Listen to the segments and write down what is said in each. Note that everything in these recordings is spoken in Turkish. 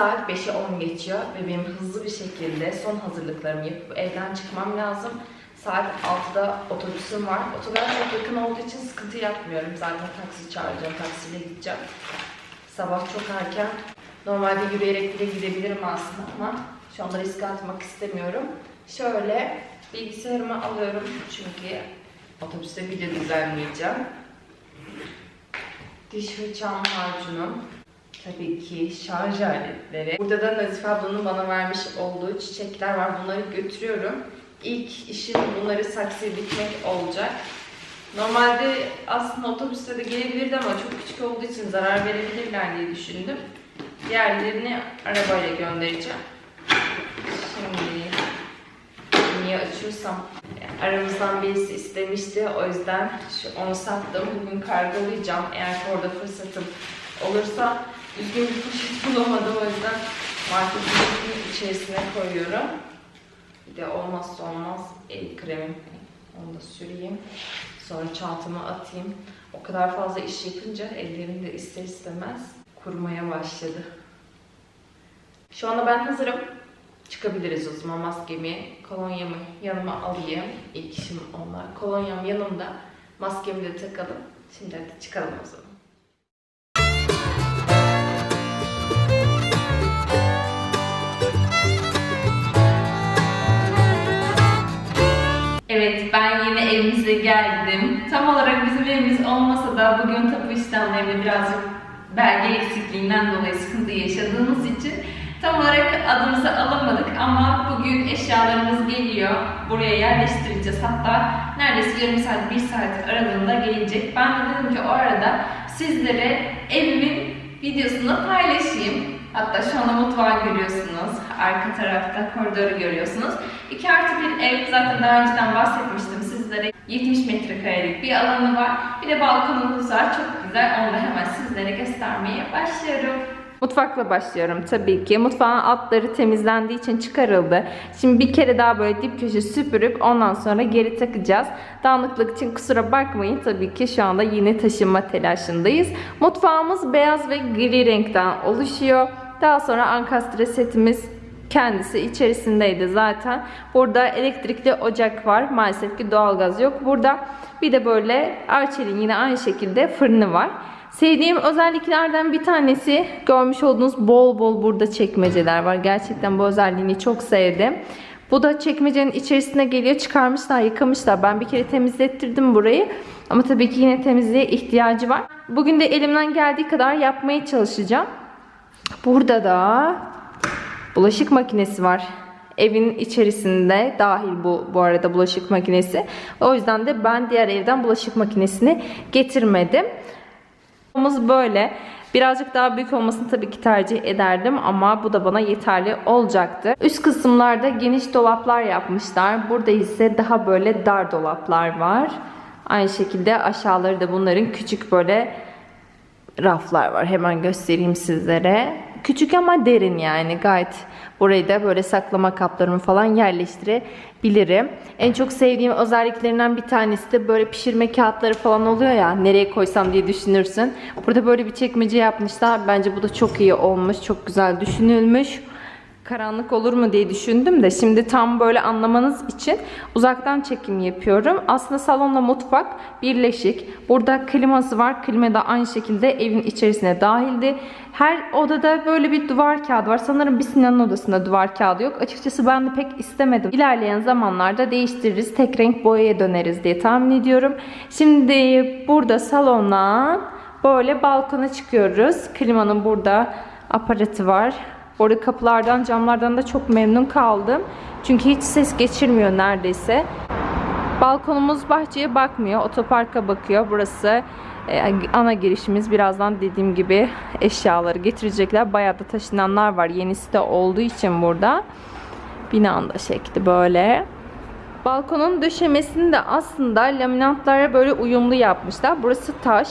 saat 5'e 10 geçiyor ve benim hızlı bir şekilde son hazırlıklarımı yapıp evden çıkmam lazım. Saat 6'da otobüsüm var. Otogar çok yakın olduğu için sıkıntı yapmıyorum. Zaten taksi çağıracağım, taksiyle gideceğim. Sabah çok erken. Normalde yürüyerek bile gidebilirim aslında ama şu anda riske atmak istemiyorum. Şöyle bilgisayarımı alıyorum çünkü otobüste video düzenleyeceğim. Diş fırçam macunum. Tabii ki şarj aletleri. Burada da Nazife ablanın bana vermiş olduğu çiçekler var. Bunları götürüyorum. İlk işim bunları saksıya dikmek olacak. Normalde aslında otobüste de gelebilirdi ama çok küçük olduğu için zarar verebilirler diye düşündüm. Diğerlerini arabayla göndereceğim. Şimdi niye açıyorsam aramızdan birisi istemişti. O yüzden şu, onu sattım. Bugün kargolayacağım. Eğer orada fırsatım olursa düzgün bir poşet bulamadım. O yüzden marketin içerisine koyuyorum. Bir de olmazsa olmaz el kremim. Onu da süreyim. Sonra çantama atayım. O kadar fazla iş yapınca ellerim de ister istemez kurumaya başladı. Şu anda ben hazırım. Çıkabiliriz o zaman maskemi, kolonyamı yanıma alayım. İlk işim onlar. Kolonyam yanımda. Maskemi de takalım. Şimdi hadi çıkalım o zaman. Evet, ben yine evimize geldim. Tam olarak bizim evimiz olmasa da bugün tapu işlemlerinde birazcık belge eksikliğinden dolayı sıkıntı yaşadığımız için tam olarak adımızı alamadık ama bugün eşyalarımız geliyor. Buraya yerleştireceğiz. Hatta neredeyse yarım saat, bir saat aralığında gelecek. Ben de dedim ki o arada sizlere evimin videosunu paylaşayım. Hatta şu anda mutfağı görüyorsunuz. Arka tarafta koridoru görüyorsunuz. 2 artı bir ev zaten daha önceden bahsetmiştim sizlere. 70 metrekarelik bir alanı var. Bir de balkonumuz var. Çok güzel. Onu da hemen sizlere göstermeye başlıyorum. Mutfakla başlıyorum tabii ki. Mutfağın altları temizlendiği için çıkarıldı. Şimdi bir kere daha böyle dip köşe süpürüp ondan sonra geri takacağız. Dağınıklık için kusura bakmayın. Tabii ki şu anda yeni taşınma telaşındayız. Mutfağımız beyaz ve gri renkten oluşuyor. Daha sonra ankastre setimiz kendisi içerisindeydi zaten. Burada elektrikli ocak var. Maalesef ki doğalgaz yok. Burada bir de böyle Arçelik'in yine aynı şekilde fırını var. Sevdiğim özelliklerden bir tanesi görmüş olduğunuz bol bol burada çekmeceler var. Gerçekten bu özelliğini çok sevdim. Bu da çekmecenin içerisine geliyor. Çıkarmışlar, yıkamışlar. Ben bir kere temizlettirdim burayı. Ama tabii ki yine temizliğe ihtiyacı var. Bugün de elimden geldiği kadar yapmaya çalışacağım. Burada da bulaşık makinesi var. Evin içerisinde dahil bu bu arada bulaşık makinesi. O yüzden de ben diğer evden bulaşık makinesini getirmedim. Biz böyle. Birazcık daha büyük olmasını tabii ki tercih ederdim ama bu da bana yeterli olacaktı. Üst kısımlarda geniş dolaplar yapmışlar. Burada ise daha böyle dar dolaplar var. Aynı şekilde aşağıları da bunların küçük böyle raflar var. Hemen göstereyim sizlere. Küçük ama derin yani gayet burayı da böyle saklama kaplarımı falan yerleştirebilirim. En çok sevdiğim özelliklerinden bir tanesi de böyle pişirme kağıtları falan oluyor ya nereye koysam diye düşünürsün. Burada böyle bir çekmece yapmışlar. Bence bu da çok iyi olmuş. Çok güzel düşünülmüş karanlık olur mu diye düşündüm de şimdi tam böyle anlamanız için uzaktan çekim yapıyorum. Aslında salonla mutfak birleşik. Burada kliması var. Klima da aynı şekilde evin içerisine dahildi. Her odada böyle bir duvar kağıdı var. Sanırım bir Sinan'ın odasında duvar kağıdı yok. Açıkçası ben de pek istemedim. İlerleyen zamanlarda değiştiririz. Tek renk boyaya döneriz diye tahmin ediyorum. Şimdi burada salondan böyle balkona çıkıyoruz. Klimanın burada aparatı var. Orada kapılardan, camlardan da çok memnun kaldım. Çünkü hiç ses geçirmiyor neredeyse. Balkonumuz bahçeye bakmıyor, otoparka bakıyor. Burası e, ana girişimiz. Birazdan dediğim gibi eşyaları getirecekler. Bayağı da taşınanlar var. Yenisi de olduğu için burada. Binanın da şekli böyle. Balkonun döşemesini de aslında laminatlara böyle uyumlu yapmışlar. Burası taş.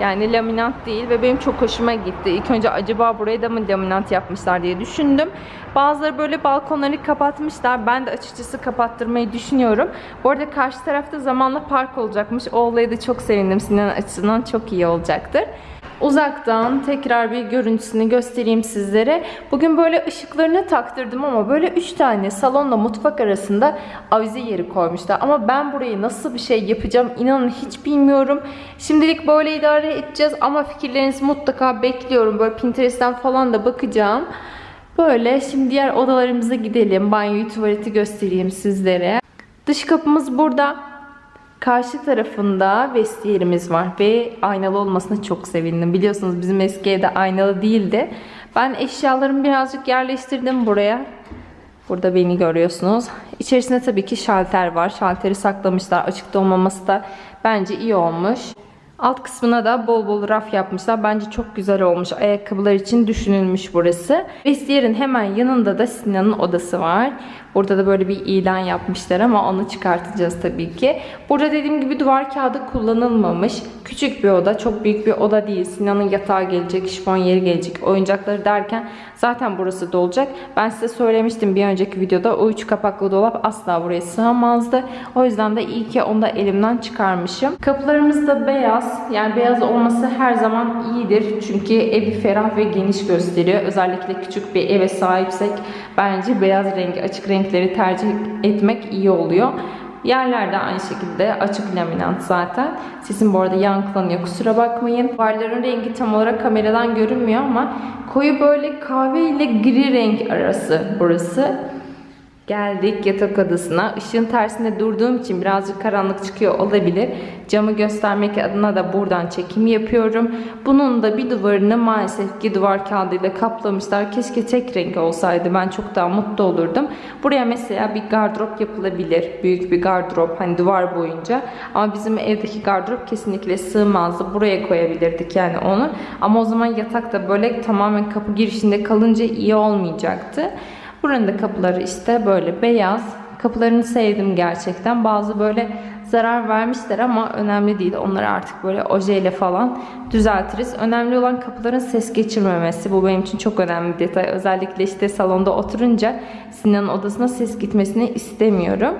Yani laminat değil ve benim çok hoşuma gitti. İlk önce acaba burayı da mı laminat yapmışlar diye düşündüm. Bazıları böyle balkonları kapatmışlar. Ben de açıkçası kapattırmayı düşünüyorum. Bu arada karşı tarafta zamanla park olacakmış. O olayı da çok sevindim. Sinan açısından çok iyi olacaktır. Uzaktan tekrar bir görüntüsünü göstereyim sizlere. Bugün böyle ışıklarını taktırdım ama böyle 3 tane salonla mutfak arasında avize yeri koymuşlar. Ama ben burayı nasıl bir şey yapacağım inanın hiç bilmiyorum. Şimdilik böyle idare edeceğiz ama fikirlerinizi mutlaka bekliyorum. Böyle Pinterest'ten falan da bakacağım. Böyle şimdi diğer odalarımıza gidelim. Banyoyu, tuvaleti göstereyim sizlere. Dış kapımız burada. Karşı tarafında vestiyerimiz var ve aynalı olmasına çok sevindim. Biliyorsunuz bizim eski evde aynalı değildi. Ben eşyalarımı birazcık yerleştirdim buraya. Burada beni görüyorsunuz. İçerisinde tabii ki şalter var. Şalteri saklamışlar. Açıkta olmaması da bence iyi olmuş. Alt kısmına da bol bol raf yapmışlar. Bence çok güzel olmuş. Ayakkabılar için düşünülmüş burası. Vestiyerin hemen yanında da Sinan'ın odası var. Burada da böyle bir ilan yapmışlar ama onu çıkartacağız tabii ki. Burada dediğim gibi duvar kağıdı kullanılmamış. Küçük bir oda, çok büyük bir oda değil. Sinan'ın yatağı gelecek, şifon yeri gelecek, oyuncakları derken zaten burası dolacak. Ben size söylemiştim bir önceki videoda o üç kapaklı dolap asla buraya sığamazdı. O yüzden de iyi ki onu da elimden çıkarmışım. Kapılarımız da beyaz. Yani beyaz olması her zaman iyidir. Çünkü evi ferah ve geniş gösteriyor. Özellikle küçük bir eve sahipsek bence beyaz rengi, açık renkleri tercih etmek iyi oluyor. Yerlerde aynı şekilde açık laminat zaten. Sesim bu arada yankılanıyor kusura bakmayın. Duvarların rengi tam olarak kameradan görünmüyor ama koyu böyle kahve ile gri renk arası burası. Geldik yatak odasına. Işığın tersinde durduğum için birazcık karanlık çıkıyor olabilir. Camı göstermek adına da buradan çekim yapıyorum. Bunun da bir duvarını maalesef ki duvar kağıdıyla kaplamışlar. Keşke tek renk olsaydı ben çok daha mutlu olurdum. Buraya mesela bir gardırop yapılabilir. Büyük bir gardırop hani duvar boyunca. Ama bizim evdeki gardırop kesinlikle sığmazdı. Buraya koyabilirdik yani onu. Ama o zaman yatak da böyle tamamen kapı girişinde kalınca iyi olmayacaktı. Buranın da kapıları işte böyle beyaz. Kapılarını sevdim gerçekten. Bazı böyle zarar vermişler ama önemli değil. Onları artık böyle ojeyle falan düzeltiriz. Önemli olan kapıların ses geçirmemesi. Bu benim için çok önemli bir detay. Özellikle işte salonda oturunca Sinan'ın odasına ses gitmesini istemiyorum.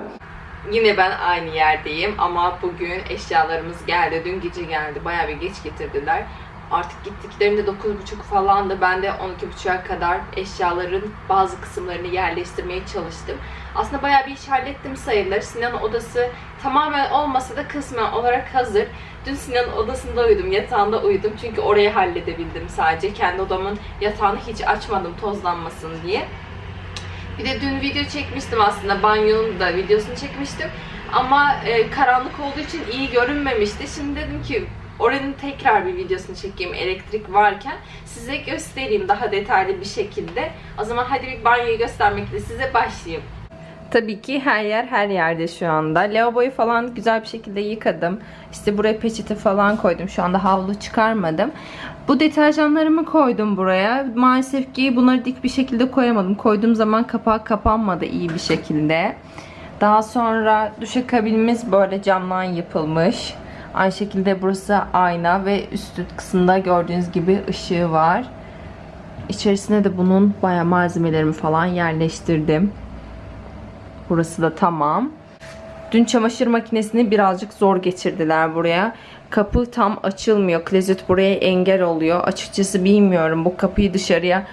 Yine ben aynı yerdeyim ama bugün eşyalarımız geldi. Dün gece geldi. Bayağı bir geç getirdiler. Artık gittiklerinde 9.30 falandı. Ben de 12.30'a kadar eşyaların bazı kısımlarını yerleştirmeye çalıştım. Aslında bayağı bir iş hallettim sayılır. Sinan'ın odası tamamen olmasa da kısmen olarak hazır. Dün Sinan'ın odasında uyudum, yatağında uyudum. Çünkü orayı halledebildim sadece. Kendi odamın yatağını hiç açmadım tozlanmasın diye. Bir de dün video çekmiştim aslında. Banyonun da videosunu çekmiştim. Ama e, karanlık olduğu için iyi görünmemişti. Şimdi dedim ki oranın tekrar bir videosunu çekeyim elektrik varken. Size göstereyim daha detaylı bir şekilde. O zaman hadi bir banyoyu göstermekle size başlayayım. Tabii ki her yer her yerde şu anda. Lavaboyu falan güzel bir şekilde yıkadım. İşte buraya peçete falan koydum. Şu anda havlu çıkarmadım. Bu deterjanlarımı koydum buraya. Maalesef ki bunları dik bir şekilde koyamadım. Koyduğum zaman kapağı kapanmadı iyi bir şekilde. Daha sonra duşakabinimiz böyle camdan yapılmış. Aynı şekilde burası ayna ve üstü kısımda gördüğünüz gibi ışığı var. İçerisine de bunun bayağı malzemelerimi falan yerleştirdim. Burası da tamam. Dün çamaşır makinesini birazcık zor geçirdiler buraya. Kapı tam açılmıyor. Klozet buraya engel oluyor. Açıkçası bilmiyorum bu kapıyı dışarıya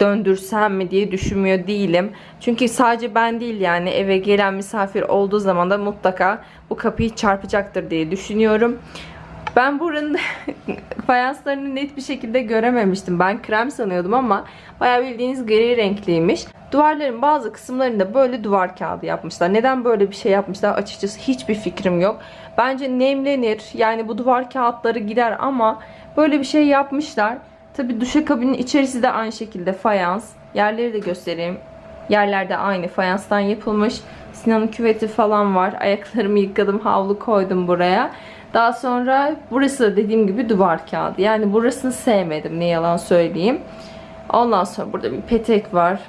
döndürsem mi diye düşünmüyor değilim. Çünkü sadece ben değil yani eve gelen misafir olduğu zaman da mutlaka bu kapıyı çarpacaktır diye düşünüyorum. Ben buranın fayanslarını net bir şekilde görememiştim. Ben krem sanıyordum ama bayağı bildiğiniz gri renkliymiş. Duvarların bazı kısımlarında böyle duvar kağıdı yapmışlar. Neden böyle bir şey yapmışlar açıkçası hiçbir fikrim yok. Bence nemlenir. Yani bu duvar kağıtları gider ama böyle bir şey yapmışlar. Tabi duşakabinin içerisi de aynı şekilde fayans. Yerleri de göstereyim. Yerlerde aynı fayanstan yapılmış. Sinan'ın küveti falan var. Ayaklarımı yıkadım, havlu koydum buraya. Daha sonra burası da dediğim gibi duvar kağıdı. Yani burasını sevmedim ne yalan söyleyeyim. Ondan sonra burada bir petek var.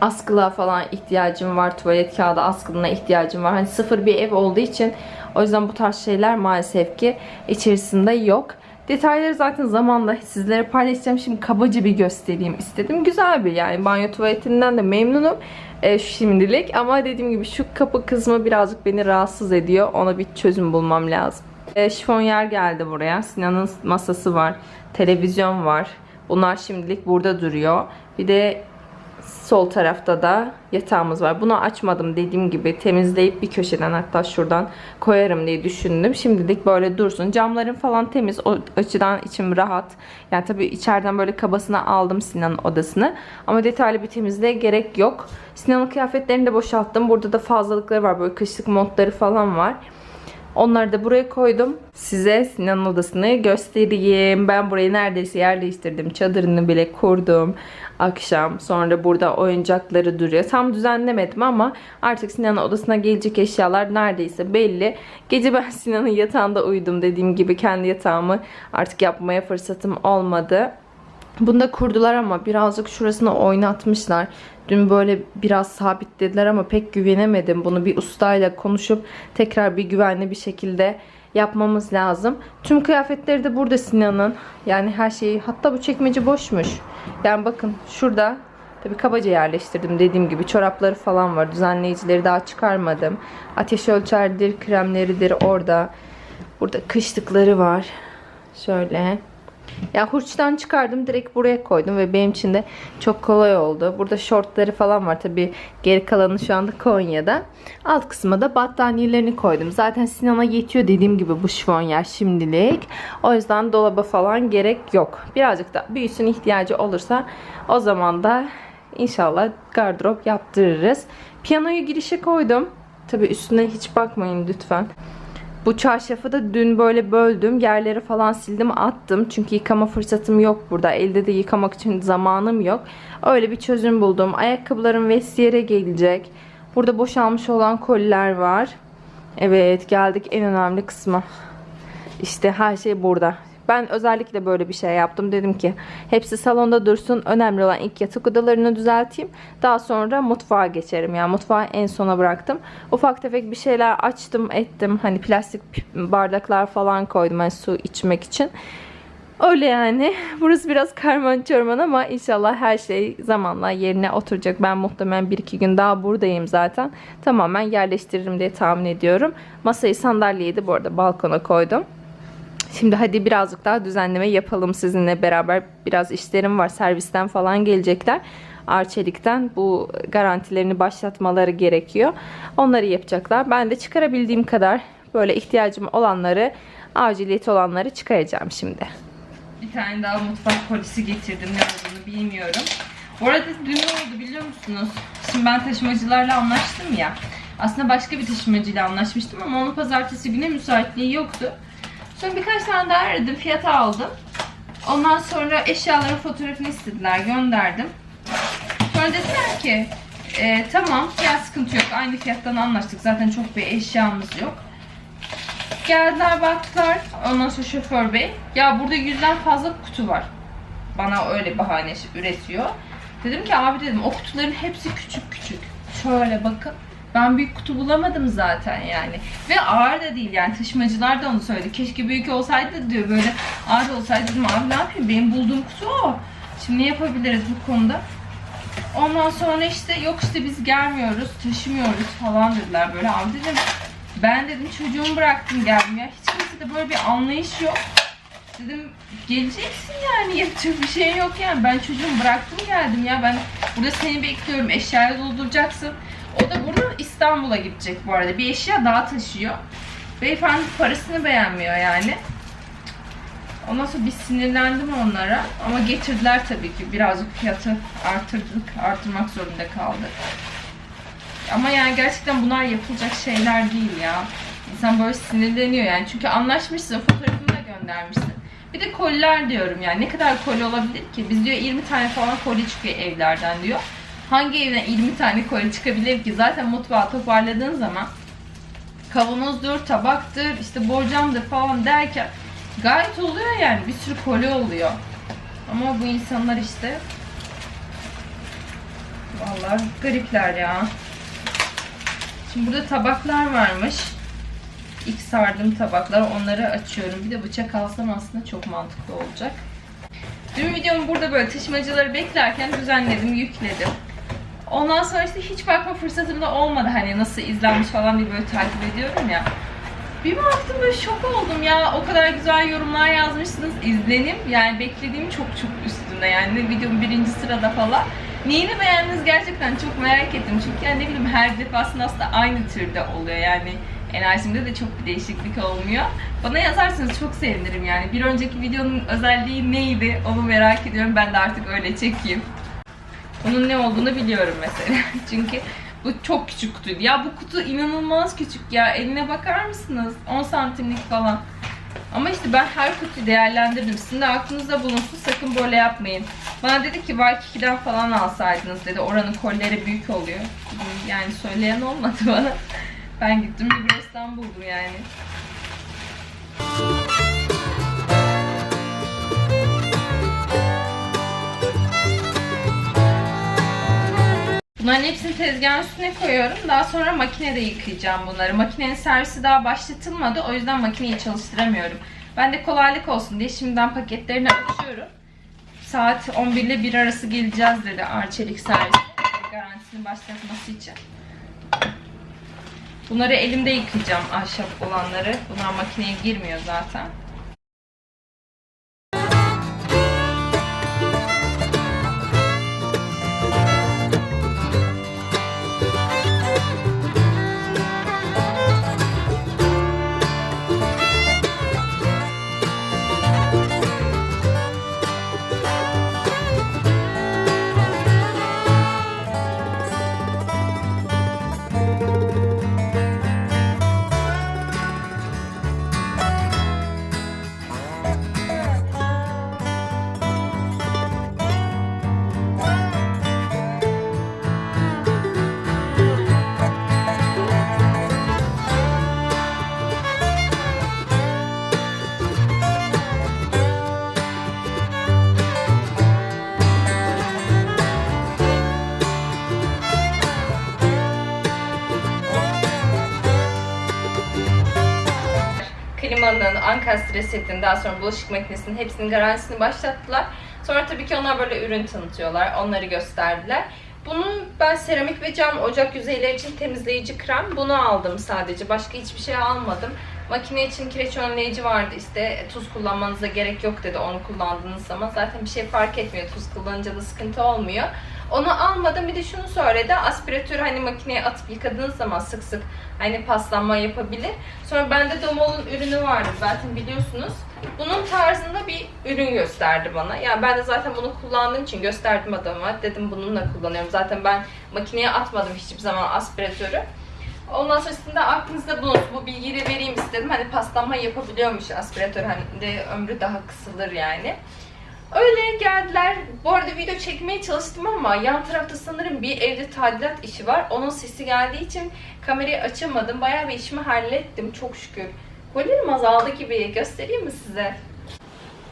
Askılığa falan ihtiyacım var. Tuvalet kağıdı askılığına ihtiyacım var. Hani sıfır bir ev olduğu için o yüzden bu tarz şeyler maalesef ki içerisinde yok. Detayları zaten zamanla sizlere paylaşacağım. Şimdi kabaca bir göstereyim istedim. Güzel bir yani banyo tuvaletinden de memnunum e, şimdilik. Ama dediğim gibi şu kapı kısmı birazcık beni rahatsız ediyor. Ona bir çözüm bulmam lazım. E, şifonyer geldi buraya. Sinan'ın masası var. Televizyon var. Bunlar şimdilik burada duruyor. Bir de sol tarafta da yatağımız var. Bunu açmadım dediğim gibi temizleyip bir köşeden hatta şuradan koyarım diye düşündüm. Şimdilik böyle dursun. Camların falan temiz. O açıdan içim rahat. Yani tabii içeriden böyle kabasına aldım Sinan'ın odasını. Ama detaylı bir temizliğe gerek yok. Sinan'ın kıyafetlerini de boşalttım. Burada da fazlalıkları var. Böyle kışlık montları falan var. Onları da buraya koydum. Size Sinan'ın odasını göstereyim. Ben burayı neredeyse yer değiştirdim. Çadırını bile kurdum. Akşam. Sonra burada oyuncakları duruyor. Tam düzenlemedim ama artık Sinan'ın odasına gelecek eşyalar neredeyse belli. Gece ben Sinan'ın yatağında uyudum. Dediğim gibi kendi yatağımı artık yapmaya fırsatım olmadı. Bunu da kurdular ama birazcık şurasını oynatmışlar. Dün böyle biraz sabitlediler ama pek güvenemedim. Bunu bir ustayla konuşup tekrar bir güvenli bir şekilde yapmamız lazım. Tüm kıyafetleri de burada Sinan'ın. Yani her şeyi hatta bu çekmece boşmuş. Yani bakın şurada tabii kabaca yerleştirdim dediğim gibi çorapları falan var. Düzenleyicileri daha çıkarmadım. Ateş ölçerdir, kremleridir orada. Burada kışlıkları var. Şöyle. Ya hurçtan çıkardım direkt buraya koydum ve benim için de çok kolay oldu. Burada şortları falan var tabi geri kalanı şu anda Konya'da. Alt kısma da battaniyelerini koydum. Zaten Sinan'a yetiyor dediğim gibi bu şifonyer şimdilik. O yüzden dolaba falan gerek yok. Birazcık da büyüsün ihtiyacı olursa o zaman da inşallah gardırop yaptırırız. Piyanoyu girişe koydum. Tabi üstüne hiç bakmayın lütfen. Bu çarşafı da dün böyle böldüm. Yerleri falan sildim attım. Çünkü yıkama fırsatım yok burada. Elde de yıkamak için zamanım yok. Öyle bir çözüm buldum. Ayakkabılarım vestiyere gelecek. Burada boşalmış olan koliler var. Evet geldik en önemli kısma. İşte her şey burada. Ben özellikle böyle bir şey yaptım. Dedim ki hepsi salonda dursun. Önemli olan ilk yatak odalarını düzelteyim. Daha sonra mutfağa geçerim. Yani mutfağı en sona bıraktım. Ufak tefek bir şeyler açtım ettim. Hani plastik bardaklar falan koydum. Hani su içmek için. Öyle yani. Burası biraz karman çorman ama inşallah her şey zamanla yerine oturacak. Ben muhtemelen 1-2 gün daha buradayım zaten. Tamamen yerleştiririm diye tahmin ediyorum. Masayı sandalyeyi de bu arada balkona koydum. Şimdi hadi birazcık daha düzenleme yapalım sizinle beraber. Biraz işlerim var. Servisten falan gelecekler. Arçelik'ten bu garantilerini başlatmaları gerekiyor. Onları yapacaklar. Ben de çıkarabildiğim kadar böyle ihtiyacım olanları, aciliyeti olanları çıkaracağım şimdi. Bir tane daha mutfak polisi getirdim. Ne olduğunu bilmiyorum. Bu arada dün ne oldu biliyor musunuz? Şimdi ben taşımacılarla anlaştım ya. Aslında başka bir taşımacıyla anlaşmıştım ama onun pazartesi güne müsaitliği yoktu. Sonra birkaç tane daha aradım. Fiyatı aldım. Ondan sonra eşyaların fotoğrafını istediler. Gönderdim. Sonra dediler ki e, tamam fiyat sıkıntı yok. Aynı fiyattan anlaştık. Zaten çok bir eşyamız yok. Geldiler baktılar. Ondan sonra şoför bey. Ya burada yüzden fazla kutu var. Bana öyle bahane üretiyor. Dedim ki abi dedim o kutuların hepsi küçük küçük. Şöyle bakın. Ben büyük kutu bulamadım zaten yani. Ve ağır da değil yani taşımacılar da onu söyledi. Keşke büyük olsaydı diyor böyle ağır olsaydı dedim abi ne yapayım benim bulduğum kutu o. Şimdi ne yapabiliriz bu konuda? Ondan sonra işte yok işte biz gelmiyoruz, taşımıyoruz falan dediler böyle. Abi dedim ben dedim çocuğumu bıraktım geldim ya. Hiç kimsede böyle bir anlayış yok. Dedim geleceksin yani yapacak bir şey yok yani. Ben çocuğumu bıraktım geldim ya. Ben burada seni bekliyorum. Eşyayı dolduracaksın. O da buradan İstanbul'a gidecek bu arada. Bir eşya daha taşıyor. Beyefendi parasını beğenmiyor yani. Ondan sonra bir sinirlendim onlara. Ama getirdiler tabii ki. Birazcık fiyatı artırdık. Artırmak zorunda kaldık. Ama yani gerçekten bunlar yapılacak şeyler değil ya. İnsan böyle sinirleniyor yani. Çünkü anlaşmışsın, fotoğrafını da göndermişsin. Bir de koliler diyorum yani. Ne kadar koli olabilir ki? Biz diyor 20 tane falan koli çıkıyor evlerden diyor. Hangi evden 20 tane koli çıkabilir ki? Zaten mutfağı toparladığın zaman kavanozdur, tabaktır, işte borcamdır falan derken gayet oluyor yani. Bir sürü koli oluyor. Ama bu insanlar işte vallahi garipler ya. Şimdi burada tabaklar varmış. İlk sardığım tabaklar. Onları açıyorum. Bir de bıçak alsam aslında çok mantıklı olacak. Dün videomu burada böyle taşımacıları beklerken düzenledim, yükledim. Ondan sonra işte hiç bakma fırsatım da olmadı hani nasıl izlenmiş falan diye böyle takip ediyorum ya. Bir baktım böyle şok oldum ya. O kadar güzel yorumlar yazmışsınız. İzlenim yani beklediğim çok çok üstünde yani videonun birinci sırada falan. Neyini beğendiniz gerçekten çok merak ettim. Çünkü yani ne bileyim her defasında aslında aynı türde oluyor yani. Enerjimde de çok bir değişiklik olmuyor. Bana yazarsanız çok sevinirim yani. Bir önceki videonun özelliği neydi onu merak ediyorum. Ben de artık öyle çekeyim. Onun ne olduğunu biliyorum mesela. Çünkü bu çok küçük kutuydu. Ya bu kutu inanılmaz küçük ya. Eline bakar mısınız? 10 santimlik falan. Ama işte ben her kutuyu değerlendirdim. Sizin de aklınızda bulunsun. Sakın böyle yapmayın. Bana dedi ki Waikiki'den falan alsaydınız dedi. Oranın kolleri büyük oluyor. Yani söyleyen olmadı bana. Ben gittim Migros'tan buldum yani. Bunların hepsini tezgahın üstüne koyuyorum. Daha sonra makinede yıkayacağım bunları. Makinenin servisi daha başlatılmadı. O yüzden makineyi çalıştıramıyorum. Ben de kolaylık olsun diye şimdiden paketlerini açıyorum. Saat 11 ile 1 arası geleceğiz dedi Arçelik servisi. Garantisini başlatması için. Bunları elimde yıkayacağım ahşap olanları. Bunlar makineye girmiyor zaten. Ankastre setinin, daha sonra bulaşık makinesinin hepsinin garantisini başlattılar. Sonra tabii ki onlar böyle ürün tanıtıyorlar. Onları gösterdiler. Bunun ben seramik ve cam ocak yüzeyleri için temizleyici krem. Bunu aldım sadece. Başka hiçbir şey almadım. Makine için kireç önleyici vardı. İşte tuz kullanmanıza gerek yok dedi onu kullandığınız zaman. Zaten bir şey fark etmiyor. Tuz kullanınca da sıkıntı olmuyor. Onu almadım. Bir de şunu söyledi. Aspiratörü hani makineye atıp yıkadığınız zaman sık sık hani paslanma yapabilir. Sonra bende Domol'un ürünü vardı zaten biliyorsunuz. Bunun tarzında bir ürün gösterdi bana. Yani ben de zaten bunu kullandığım için gösterdim adama. Dedim bununla kullanıyorum. Zaten ben makineye atmadım hiçbir zaman aspiratörü. Ondan sonra sizin de aklınızda bulunsun. Bu bilgiyi de vereyim istedim. Hani paslanma yapabiliyormuş aspiratör. Hani de ömrü daha kısalır yani. Öyle geldiler. Bu arada video çekmeye çalıştım ama yan tarafta sanırım bir evde tadilat işi var. Onun sesi geldiği için kamerayı açamadım. Bayağı bir işimi hallettim çok şükür. Kolilerim azaldı gibi. Göstereyim mi size?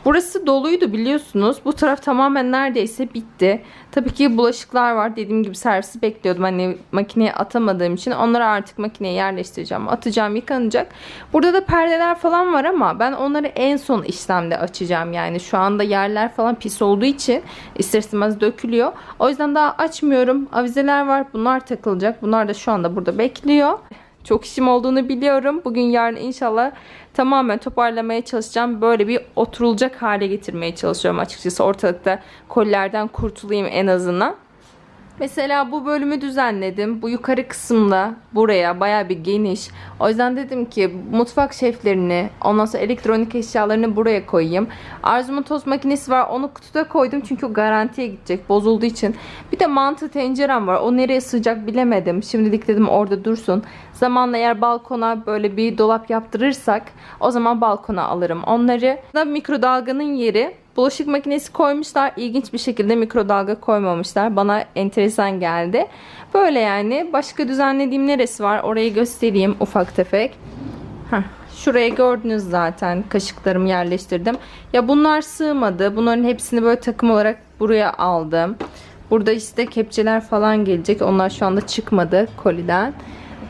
Burası doluydu biliyorsunuz. Bu taraf tamamen neredeyse bitti. Tabii ki bulaşıklar var. Dediğim gibi servisi bekliyordum. Hani makineye atamadığım için onları artık makineye yerleştireceğim. Atacağım, yıkanacak. Burada da perdeler falan var ama ben onları en son işlemde açacağım. Yani şu anda yerler falan pis olduğu için ister istemez dökülüyor. O yüzden daha açmıyorum. Avizeler var. Bunlar takılacak. Bunlar da şu anda burada bekliyor. Çok işim olduğunu biliyorum. Bugün yarın inşallah tamamen toparlamaya çalışacağım. Böyle bir oturulacak hale getirmeye çalışıyorum açıkçası. Ortalıkta kollerden kurtulayım en azından. Mesela bu bölümü düzenledim. Bu yukarı kısımda buraya baya bir geniş. O yüzden dedim ki mutfak şeflerini, ondan sonra elektronik eşyalarını buraya koyayım. Arzu'nun tost makinesi var. Onu kutuda koydum çünkü garantiye gidecek bozulduğu için. Bir de mantı tencerem var. O nereye sığacak bilemedim. Şimdilik dedim orada dursun. Zamanla eğer balkona böyle bir dolap yaptırırsak o zaman balkona alırım onları. Da mikrodalganın yeri Bulaşık makinesi koymuşlar. İlginç bir şekilde mikrodalga koymamışlar. Bana enteresan geldi. Böyle yani. Başka düzenlediğim neresi var? Orayı göstereyim ufak tefek. Heh, şuraya gördünüz zaten. Kaşıklarımı yerleştirdim. Ya bunlar sığmadı. Bunların hepsini böyle takım olarak buraya aldım. Burada işte kepçeler falan gelecek. Onlar şu anda çıkmadı koliden.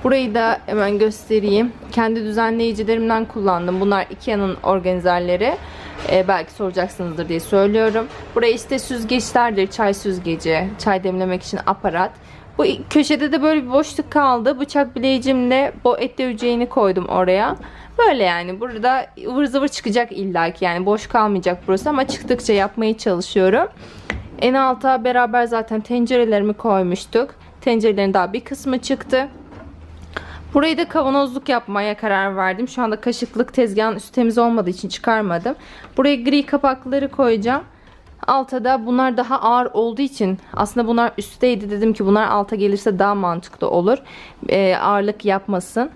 Burayı da hemen göstereyim. Kendi düzenleyicilerimden kullandım. Bunlar Ikea'nın organizerleri. Ee, belki soracaksınızdır diye söylüyorum. Buraya işte süzgeçlerdir. Çay süzgeci, çay demlemek için aparat. Bu köşede de böyle bir boşluk kaldı. Bıçak bileyicimle bu et döveceğini koydum oraya. Böyle yani burada ıvır zıvır çıkacak illaki yani boş kalmayacak burası ama çıktıkça yapmaya çalışıyorum. En alta beraber zaten tencerelerimi koymuştuk. Tencerelerin daha bir kısmı çıktı. Burayı da kavanozluk yapmaya karar verdim. Şu anda kaşıklık tezgahın üstü temiz olmadığı için çıkarmadım. Buraya gri kapakları koyacağım. Alta da bunlar daha ağır olduğu için aslında bunlar üstteydi. Dedim ki bunlar alta gelirse daha mantıklı olur. Ee, ağırlık yapmasın.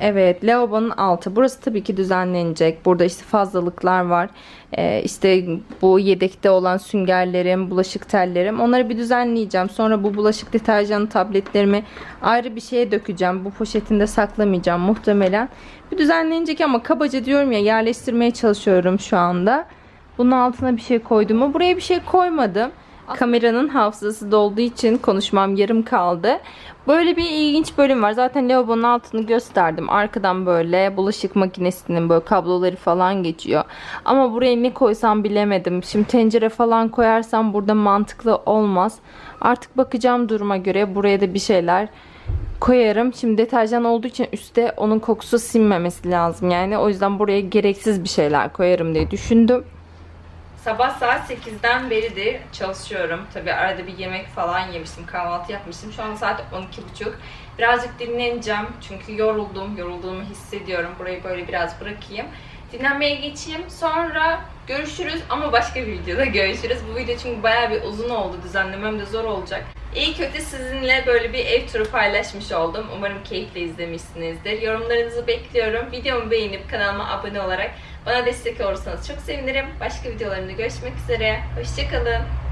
Evet, lavabonun altı. Burası tabii ki düzenlenecek. Burada işte fazlalıklar var. Ee, işte bu yedekte olan süngerlerim, bulaşık tellerim. Onları bir düzenleyeceğim. Sonra bu bulaşık deterjanı tabletlerimi ayrı bir şeye dökeceğim. Bu poşetinde saklamayacağım muhtemelen. Bir düzenlenecek ama kabaca diyorum ya yerleştirmeye çalışıyorum şu anda. Bunun altına bir şey koydum mu? Buraya bir şey koymadım. Kameranın hafızası dolduğu için konuşmam yarım kaldı. Böyle bir ilginç bölüm var. Zaten lavabonun altını gösterdim. Arkadan böyle bulaşık makinesinin böyle kabloları falan geçiyor. Ama buraya ne koysam bilemedim. Şimdi tencere falan koyarsam burada mantıklı olmaz. Artık bakacağım duruma göre buraya da bir şeyler koyarım. Şimdi deterjan olduğu için üstte onun kokusu sinmemesi lazım. Yani o yüzden buraya gereksiz bir şeyler koyarım diye düşündüm. Sabah saat 8'den beridir çalışıyorum. Tabi arada bir yemek falan yemiştim, kahvaltı yapmıştım. Şu an saat 12.30. Birazcık dinleneceğim çünkü yoruldum, yorulduğumu hissediyorum. Burayı böyle biraz bırakayım. Dinlenmeye geçeyim. Sonra görüşürüz ama başka bir videoda görüşürüz. Bu video çünkü bayağı bir uzun oldu. Düzenlemem de zor olacak. İyi kötü sizinle böyle bir ev turu paylaşmış oldum. Umarım keyifle izlemişsinizdir. Yorumlarınızı bekliyorum. Videomu beğenip kanalıma abone olarak bana destek olursanız çok sevinirim. Başka videolarımda görüşmek üzere. Hoşçakalın.